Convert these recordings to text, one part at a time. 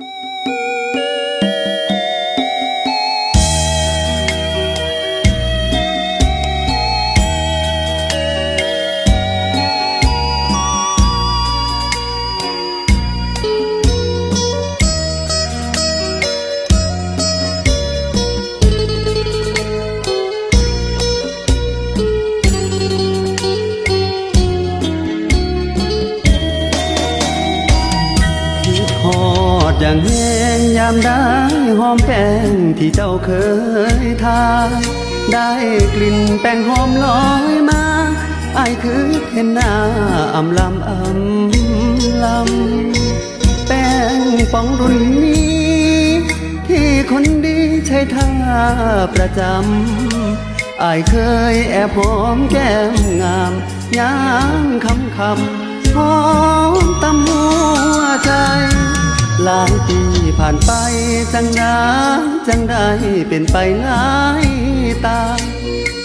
คิ อย่างแห้งยามได้หอมแป้งที่เจ้าเคยทา ได้กลิ่นแป้งหอมลอยมาไอคือเห็นหน้าอำลำอำลำ แป้งปองรุ่นนี้ ที่คนดีใช้ท่าประจำไอเคยแอบหอมแก้มงามยามคำคำหอมตำหัวใจ หลายปีผ่านไปจังได้จังได้เป็นไปหลายตา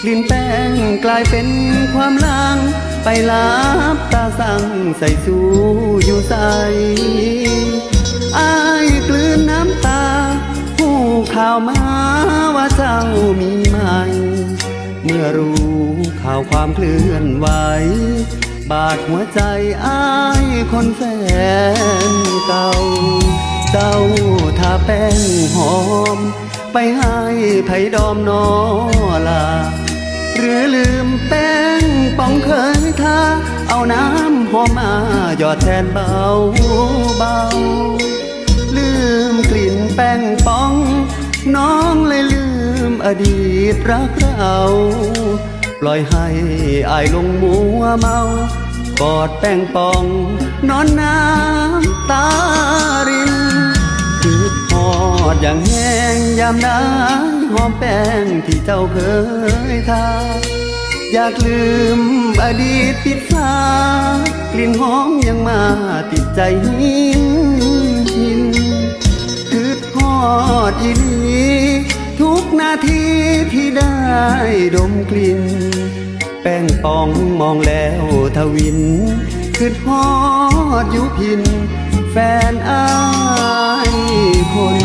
กลิ่นแป้งกลายเป็นความลางไปลับตาสั่งใส่สู่อยู่ใสอายกลืนน้ำตา ผู้ข่าวมาว่าเจ้ามีใหม่ เมื่อรู้ข่าวความเคลื่อนไหว บาดหัวใจอายคนแฟนเก่า เจ้าทาแป้งหอม ไปให้ไผดอมนอลา หรือลืมแป้งป้องเคยทา เอาน้ำหอมมาหยอดแทนเบาเบา ลืมกลิ่นแป้งป้อง น้องเลยลืมอดีตรักเรา ปล่อยให้อายลงมัวเมากอดแป้งปอง นอนน้ำตารินคือพอดอย่างแห้งยามได้หอมแป้งที่เจ้าเคยทาอยากลืมอดีตปิดฟ้ากลิ่นหอมยังมาติดใจหินหินคือทอดอีหลี ทุกนาทีที่ได้ดมกลิ่น แป้งปองมองแล้วทวินคือทอดยุพิน แฟนอายคน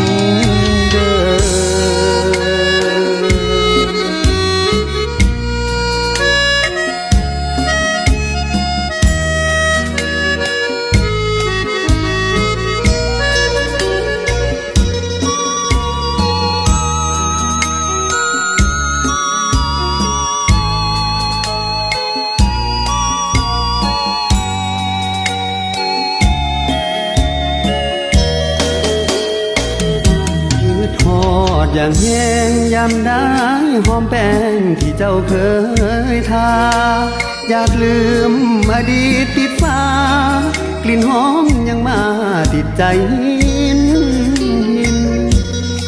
อย่างแห้งยามได้หอมแป้งที่เจ้าเคยทา อยากลืมอดีตติดฟ้ากลิ่นหอมยังมาติดใจนหิน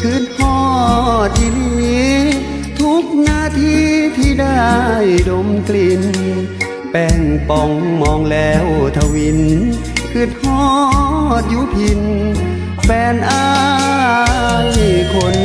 คืนทอดอีหลีทุกนาทีที่ได้ดมกลิ่น แป้งป่องมองแล้วทวิน คือทอดยุพิน แฟนอายคน